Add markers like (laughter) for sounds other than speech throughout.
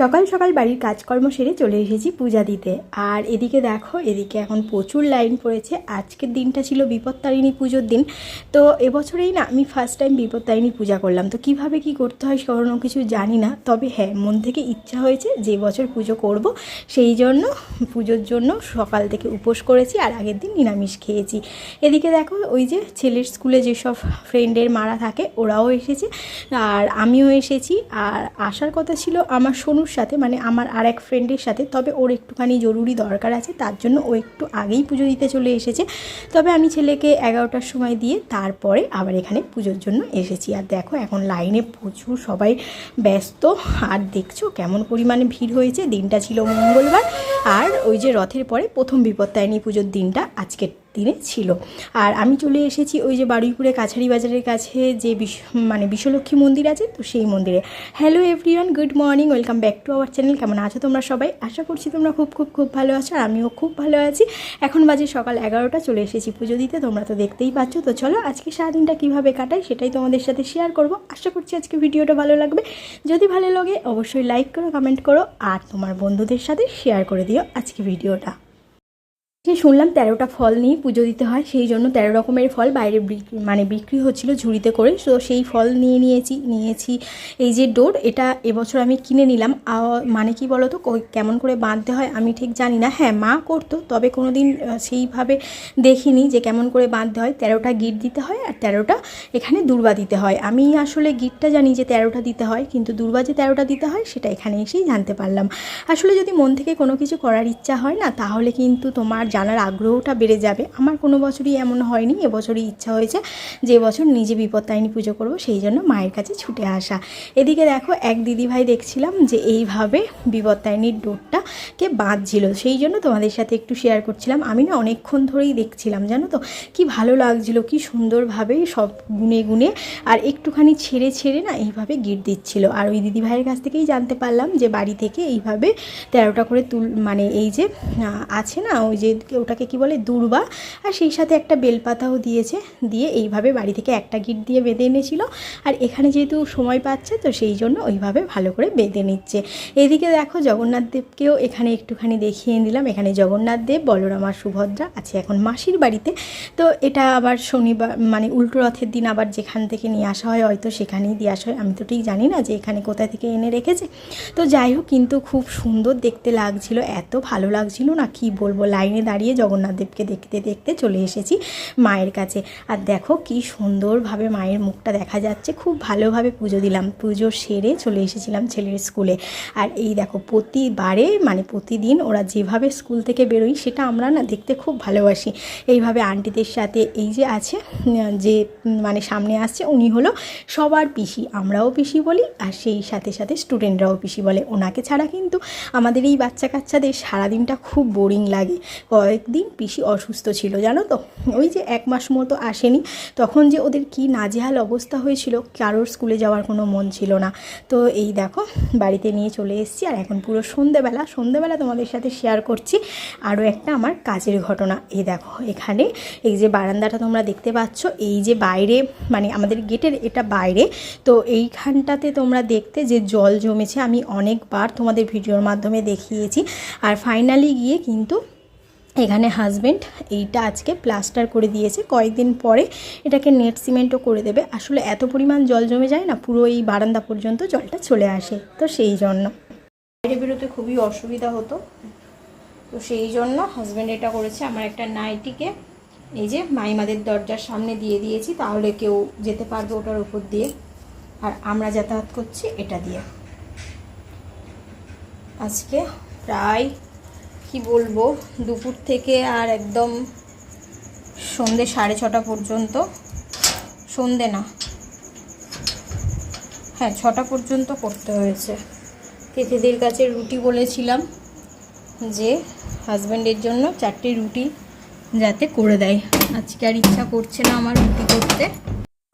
সকাল সকাল বাড়ির কাজকর্ম সেরে চলে এসেছি পূজা দিতে। আর এদিকে দেখো, এদিকে এখন প্রচুর লাইন পড়েছে। আজকের দিনটা ছিল বিপত্তারিণী পুজোর দিন। তো এবছরেই না, আমি ফার্স্ট টাইম বিপত্তারিণী পূজা করলাম। তো কীভাবে কি করতে হয় কোনো কিছু জানি না। তবে হ্যাঁ মন থেকে ইচ্ছা হয়েছে যে বছর পুজো করব। সেই জন্য, পুজোর জন্য সকাল থেকে উপোস করেছি আর আগের দিন নিরামিষ খেয়েছি। এদিকে দেখো, ওই যে ছেলের স্কুলে যেসব ফ্রেন্ডের মারা থাকে, ওরাও এসেছে। আর আমিও এসেছি। আর আসার কথা ছিল আমার সোনুর সাথে মানে আমার আর এক ফ্রেন্ডের সাথে, তবে ওর একটুখানি জরুরি দরকার আছে, তার জন্য ও একটু আগেই পুজো দিতে চলে এসেছে। তবে আমি ছেলেকে এগারোটার সময় দিয়ে তারপরে আবার এখানে পুজোর জন্য এসেছি। আর দেখো, এখন লাইনে প্রচুর সবাই ব্যস্ত। আর দেখছ কেমন পরিমাণে ভিড় হয়েছে। দিনটা ছিল মঙ্গলবার। আর ওই যে রথের পরে প্রথম বিপত্তায়নী পুজোর দিনটা আজকের দিনে ছিল। আর আমি চলে এসেছি ওই যে বারুইপুরে কাছারি বাজারের কাছে যে মানে বিশ্বলক্ষ্মী মন্দির আছে, তো সেই মন্দিরে। Hello everyone good morning welcome back to our channel কেমন আছো তোমরা সবাই? আশা করছি তোমরা খুব খুব খুব ভালো আছো আর আমিও খুব ভালো আছি। এখন বাজে সকাল এগারোটা, চলে এসেছি পুজো দিতে তোমরা তো দেখতেই পাচ্ছ। তো চলো আজকে সারাদিনটা কীভাবে কাটাই সেটাই তোমাদের সাথে শেয়ার করব। আশা করছি আজকে ভিডিওটা ভালো লাগবে। যদি ভালো লাগে, অবশ্যই লাইক করো কমেন্ট করো, আর তোমার বন্ধুদের সাথে শেয়ার করে দিও আজকে ভিডিওটা। সে শুনলাম তেরোটা ফল নিয়ে পুজো দিতে হয়, সেই জন্য তেরো রকমের ফল বাইরে মানে বিক্রি হচ্ছিল ঝুড়িতে করে। তো সেই ফল নিয়ে নিয়েছি নিয়েছি। এই যে ডোর, এটা এবছর আমি কিনে নিলাম। মানে কি বলো তো কেমন করে বাঁধতে হয় আমি ঠিক জানি না। হ্যাঁ মা করতো, তবে কোনো দিন সেইভাবে দেখিনি যে কেমন করে বাঁধতে হয়। তেরোটা গিট দিতে হয় আর তেরোটা এখানে দুর্বা দিতে হয়। আমি আসলে গিটটা জানি যে তেরোটা দিতে হয়, কিন্তু দুর্বা যে তেরোটা দিতে হয়, সেটা এখানে এসেই জানতে পারলাম। আসলে যদি মন থেকে কোনো কিছু করার ইচ্ছা হয় না, তাহলে কিন্তু তোমার জানার আগ্রহটা বেড়ে যাবে। আমার কোনো বছরই এমন হয়নি, এবছরই ইচ্ছা হয়েছে যে বছর নিজে বিপত্তায়নী পুজো করব, সেই জন্য মায়ের কাছে ছুটে আসা। এদিকে দেখো, এক দিদিভাই দেখছিলাম যে এইভাবে বিপত্তায়নীর ডোরটাকে বাঁধছিল। সেই জন্য তোমাদের সাথে একটু শেয়ার করছিলাম। আমি না অনেকক্ষণ ধরেই দেখছিলাম, জানো তো? কি ভালো লাগছিল, কি সুন্দরভাবে সব গুনে গুনে আর একটুখানি ছেড়ে ছেড়ে না এইভাবে গিট দিচ্ছিল। আর ওই দিদিভাইয়ের কাছ থেকেই জানতে পারলাম যে বাড়ি থেকে এইভাবে তেরোটা করে তুল মানে এই যে আছে না, ওই যে ওটাকে কি বলে? দূর্বা। আর সেই সাথে একটা বেলপাতাও দিয়েছে, দিয়ে এইভাবে বাড়ি থেকে একটা গিট দিয়ে বেঁধে এনেছিল। আর এখানে যেহেতু সময় পাচ্ছে, তো সেই জন্য ওইভাবে ভালো করে বেঁধে নিচ্ছে। এদিকে দেখো জগন্নাথ দেবকেও এখানে একটুখানি দেখিয়ে দিলাম। এখানে জগন্নাথ দেব, বলরাম আর সুভদ্রা আছে এখন মাসির বাড়িতে। তো এটা আবার শনিবার মানে উল্টো রথের দিন আবার যেখান থেকে নিয়ে আসা হয়, হয়তো সেখানেই দিয়ে আসা হয়। আমি তো ঠিক জানি না যে এখানে কোথায় থেকে এনে রেখেছে। তো যাই হোক, কিন্তু খুব সুন্দর দেখতে লাগছিল। এত ভালো লাগছিল না, কি বলব, লাইনে দাঁড়িয়ে জগন্নাথ দেবকে দেখতে দেখতে চলে এসেছি মায়ের কাছে। আর দেখো কি সুন্দরভাবে মায়ের মুখটা দেখা যাচ্ছে, খুব ভালোভাবে পুজো দিলাম, পুজো সেরে চলে এসেছিলাম ছেলের স্কুলে। আর এই দেখো প্রতিবারে মানে প্রতিদিন ওরা যেভাবে স্কুল থেকে বেরোই সেটা আমরা না দেখতে খুব ভালোবাসি। এইভাবে আন্টিদের সাথে এই যে আছে, যে মানে সামনে আসছে, উনি হলো সবার পিসি, আমরাও পিসি বলি, আর সেই সাথে সাথে স্টুডেন্টরাও পিসি বলে। ওনাকে ছাড়া কিন্তু আমাদের এই বাচ্চা কাচ্চাদের সারাদিনটা খুব বোরিং লাগে। কয়েকদিন পিসি অসুস্থ ছিল, জানো তো? ওই যে এক মাস মতো আসেনি, তখন যে ওদের কি নাজেহাল অবস্থা হয়েছিল, কারোর স্কুলে যাওয়ার কোনো মন ছিল না। তো এই দেখো, বাড়িতে নিয়ে চলে এসেছি, আর এখন পুরো সন্ধেবেলা সন্ধেবেলা তোমাদের সাথে শেয়ার করছি আরও একটা আমার কাজের ঘটনা। এই দেখো, এখানে এই যে বারান্দাটা তোমরা দেখতে পাচ্ছ, এই যে বাইরে মানে আমাদের গেটের এটা বাইরে, তো এইখানটাতে তোমরা দেখতে যে জল জমেছে, আমি অনেকবার তোমাদের ভিডিওর মাধ্যমে দেখিয়েছি। আর ফাইনালি গিয়ে কিন্তু এখানে হাজব্যান্ড এইটা আজকে প্লাস্টার করে দিয়েছে। কয়েকদিন পরে এটাকে নেট সিমেন্টও করে দেবে। আসলে এত পরিমাণ জল জমে যায় না, পুরো এই বারান্দা পর্যন্ত জলটা চলে আসে। তো সেই জন্য। বাইরে বেরোতে খুবই অসুবিধা হতো। তো সেই জন্য হাজব্যান্ড এটা করেছে। আমার একটা নাইটিকে এই যে মাইমাদের দরজার সামনে দিয়ে দিয়েছি, তাহলে কেউ যেতে পারবে ওটার উপর দিয়ে। আর আমরা যাতায়াত করছি এটা দিয়ে। আজকে প্রায় কি বলব, দুপুর থেকে আর একদম সন্ধে সাড়ে ছটা পর্যন্ত, সন্ধে না হ্যাঁ ছটা পর্যন্ত করতে হয়েছে। তেতেদের কাছে রুটি বলেছিলাম যে, হাজব্যান্ডের জন্য চারটে রুটি যাতে করে দেয়। আজকে আর ইচ্ছা করছে না আমার রুটি করতে।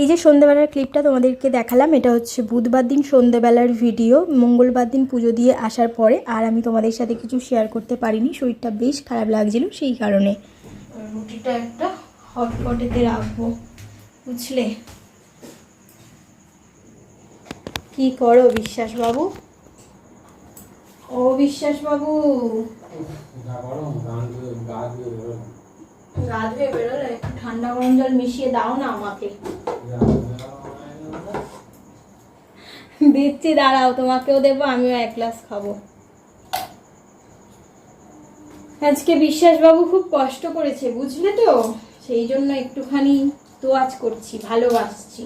এই যে সন্ধ্যেবেলার ক্লিপটা তোমাদেরকে দেখালাম, এটা হচ্ছে বুধবার দিন সন্ধ্যেবেলার ভিডিও মঙ্গলবার দিন পুজো দিয়ে আসার পরে আর আমি তোমাদের সাথে কিছু শেয়ার করতে পারিনি, শরীরটা বেশ খারাপ লাগছিল সেই কারণে। রুটিটা একটা হটপটেতে রাখব, বুঝলে? কি করো বিশ্বাস বাবু? বিশ্বাস বাবু। ঠান্ডা গরম জল মিশিয়ে দাও না আমাকে। দিচ্ছি, দাঁড়াও, তোমাকেও দেবো, আমিও এক গ্লাস খাব। আজকে বিশ্বাসবাবু খুব কষ্ট করেছে, বুঝলে তো? সেই জন্য একটুখানি তোয়াজ করছি, ভালোবাসছি।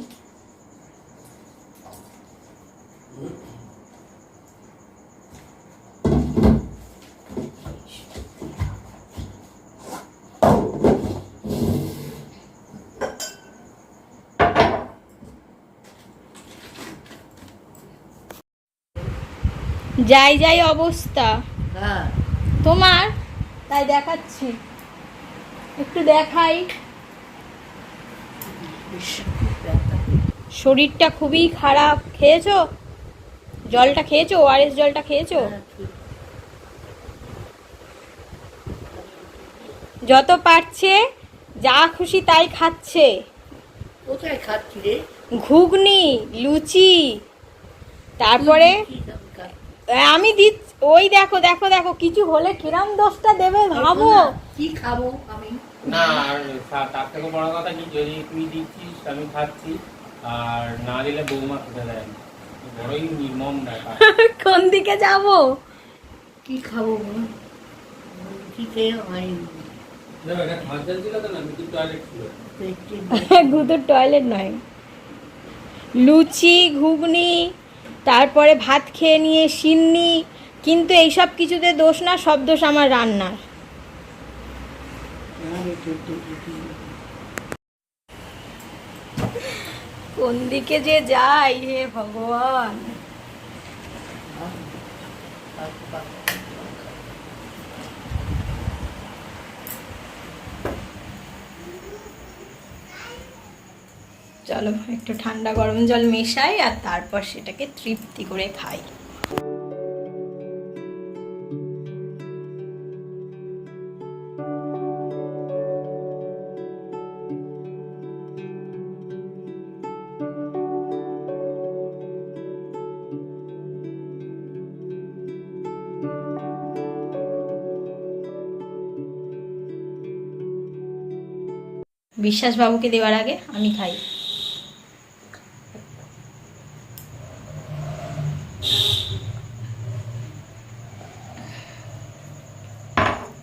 যাই যাই অবস্থা। হ্যাঁ। তোমার? তাই দেখাচ্ছি। একটু দেখাই। শরীরটা খুবই খারাপ। খেয়েছো? জলটা খেয়েছো? ওআরএস জলটা খেয়েছো? যত পারছে যা খুশি তাই খাচ্ছে। কোথায় খাচ্ছি রে? ঘুগনি লুচি তারপরে? আমি দিচ্ছি ওই দেখো দেখো দেখো কিছু হলে কিরাম দোষটা দেবে ভাবো। কি খাব আমি? না আর তা- তার থেকে বড় কথা কি যদি তুই দিচ্ছিস আমি খাচ্ছি। আর না দিলে বৌমা খেতে দেয়। বড়ই নির্মম ব্যাপার। (laughs) কোন দিকে যাব? কি খাব বল? কি খেয়ে হয়? দেখো, এটা খাওয়ার জল ছিল তো না মিটিং টয়লেট ছিল। (laughs) গুদুর টয়লেট নয়। লুচি ঘুগনি তারপরে ভাত খেয়ে নিয়ে সিন্নি, কিন্তু এইসব কিছুতে দোষ না, সব দোষ আমার রান্নার। কোন দিকে যে যাই হে ভগবান চলো, একটু ঠান্ডা গরম জল মেশাই আর তারপর সেটাকে তৃপ্তি করে খাই। বিশ্বাস বাবুকে দেওয়ার আগে আমি খাই।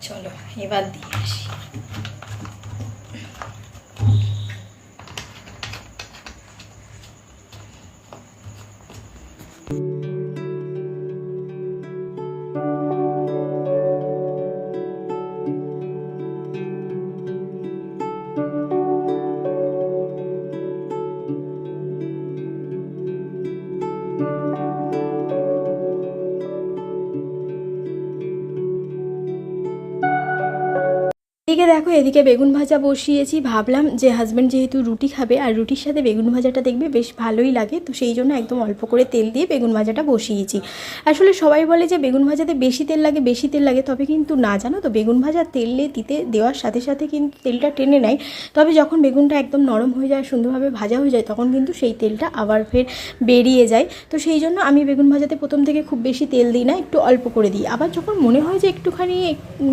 চলো এবার দিয়ে আসি। এদিকে দেখো, এদিকে বেগুন ভাজা বসিয়েছি। ভাবলাম যে হাজব্যান্ড যেহেতু রুটি খাবে আর রুটির সাথে বেগুন ভাজাটা দেখবে বেশ ভালোই লাগে, তো সেই জন্য একদম অল্প করে তেল দিয়ে বেগুন ভাজাটা বসিয়েছি। আসলে সবাই বলে যে বেগুন ভাজাতে বেশি তেল লাগে, বেশি তেল লাগে, তবে কিন্তু না, জানো তো? বেগুন ভাজা তেলে দিতে, দেওয়ার সাথে সাথে কিন্তু তেলটা টেনে নেয়। তবে যখন বেগুনটা একদম নরম হয়ে যায়, সুন্দরভাবে ভাজা হয়ে যায়, তখন কিন্তু সেই তেলটা আবার ফের বেরিয়ে যায়। তো সেই জন্য আমি বেগুন ভাজাতে প্রথম থেকে খুব বেশি তেল দিই না, একটু অল্প করে দিই। আবার যখন মনে হয় যে একটুখানি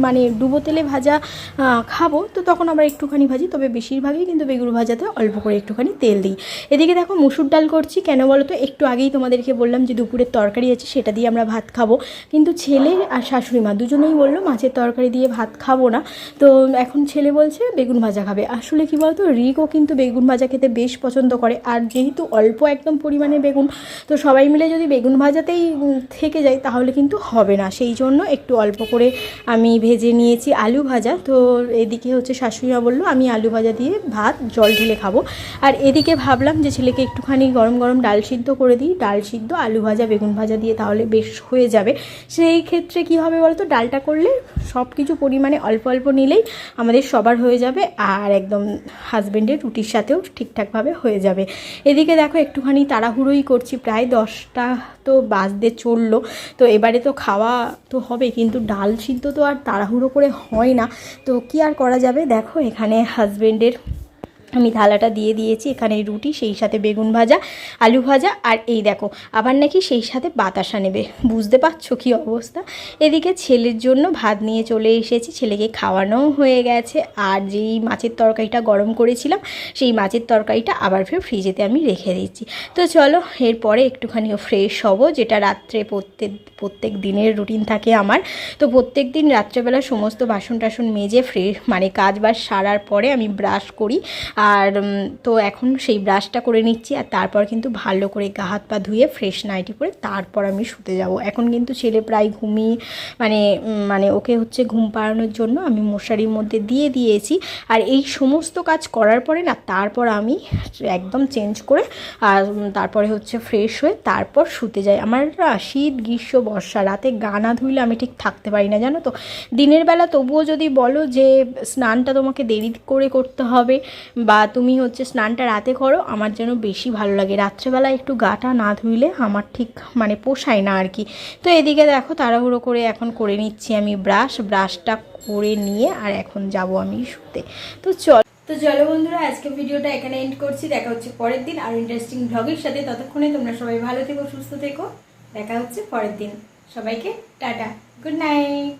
মানে ডুবো তেলে ভাজা খাব, তো তখন আমরা একটুখানি ভাজি, তবে বেশিরভাগই কিন্তু বেগুন ভাজাতে অল্প করে একটুখানি তেল দিই। এদিকে দেখো মুসুর ডাল করছি, কেন বলো তো? একটু আগেই তোমাদেরকে বললাম যে দুপুরের তরকারি আছে, সেটা দিয়ে আমরা ভাত খাব। কিন্তু ছেলে আর শাশুড়ি মা দুজনেই বলল, মাছের তরকারি দিয়ে ভাত খাব না। তো এখন ছেলে বলছে, বেগুন ভাজা খাবে। আসলে কি বলতো, রিকও কিন্তু বেগুন ভাজা খেতে বেশ পছন্দ করে, আর যেহেতু অল্প একদম পরিমাণে বেগুন, তো সবাই মিলে যদি বেগুন ভাজাতেই থেকে যায়, তাহলে কিন্তু হবে না। সেই জন্য একটু অল্প করে আমি ভেজে নিয়েছি আলু ভাজা। তো এদিকে হচ্ছে শাশুড়িমা বলল, আমি আলু ভাজা দিয়ে ভাত, জল ঢেলে খাব। আর এদিকে ভাবলাম যে ছেলেকে একটুখানি গরম গরম ডাল সিদ্ধ করে দিই। ডাল সিদ্ধ, আলু ভাজা, বেগুন ভাজা দিয়ে তাহলে বেশ হয়ে যাবে। সেই ক্ষেত্রে কি হবে বলতো, ডালটা করলে সব কিছু পরিমাণে অল্প অল্প নিলেই আমাদের সবার হয়ে যাবে আর একদম হাজব্যান্ডের রুটির সাথেও ঠিকঠাকভাবে হয়ে যাবে। এদিকে দেখো একটুখানি তাড়াহুড়োই করছি, প্রায় দশটা তো বাজতে চলল। তো এবারে তো খাওয়া তো হবে, কিন্তু ডাল সিদ্ধ তো আর তাড়াহুড়ো করে হয় না। তো কি আর করা যাবে? দেখো এখানে হাজব্যান্ডের আমি থালাটা দিয়ে দিয়েছি, এখানে রুটি, সেই সাথে বেগুন ভাজা, আলু ভাজা, আর এই দেখো, আবার নাকি সেই সাথে বাতাসা নেবে। বুঝতে পারছ কি অবস্থা? এদিকে ছেলের জন্য ভাত নিয়ে চলে এসেছি, ছেলেকে খাওয়ানোও হয়ে গেছে, আর যেই মাছের তরকারিটা গরম করেছিলাম, সেই মাছের তরকারিটা আবার ফের ফ্রিজেতে আমি রেখে দিচ্ছি। তো চলো, এরপরে একটুখানি ফ্রেশ হব, যেটা রাত্রে প্রত্যেক প্রত্যেক দিনের রুটিন থাকে আমার। তো প্রত্যেক দিন রাত্রেবেলা সমস্ত বাসন টাসন মেজে ফ্রেশ মানে কাজ বাজ সারার পরে আমি ব্রাশ করি আর তো এখন সেই ব্রাশটা করে নিচ্ছি আর তারপর কিন্তু ভালো করে গা হাত পা ধুয়ে ফ্রেশ নাইটি পরে তারপর আমি শুতে যাব। এখন কিন্তু ছেলে প্রায় ঘুমিয়ে মানে মানে ওকে হচ্ছে ঘুম পাড়ানোর জন্য আমি মশারির মধ্যে দিয়ে দিয়েছি। আর এই সমস্ত কাজ করার পরে না, তারপর আমি একদম চেঞ্জ করে, আর তারপরে হচ্ছে ফ্রেশ হয়ে তারপর শুতে যাই। আমার শীত, গ্রীষ্ম, বর্ষা, রাতে গা না ধুইলে আমি ঠিক থাকতে পারি না, জানো তো? দিনের বেলা তবুও যদি বলো যে, স্নানটা তোমাকে দেরি করে করতে হবে বা তুমি হচ্ছে স্নানটা রাতে করো, আমার যেন বেশি ভালো লাগে। রাত্রেবেলা একটু গাটা না ধুইলে আমার ঠিক মানে পোষায় না আর কি। তো এদিকে দেখো তাড়াহুড়ো করে এখন করে নিচ্ছি আমি ব্রাশ, ব্রাশটা করে নিয়ে আর এখন যাব আমি শুতে। তো চল। তো চলো বন্ধুরা আজকে ভিডিওটা এখানে এন্ড করছি। দেখা হচ্ছে পরের দিন আর ইন্টারেস্টিং ব্লগের সাথে। ততক্ষণে তোমরা সবাই ভালো থেকো, সুস্থ থেকো। দেখা হচ্ছে পরের দিন। সবাইকে টাটা গুড নাইট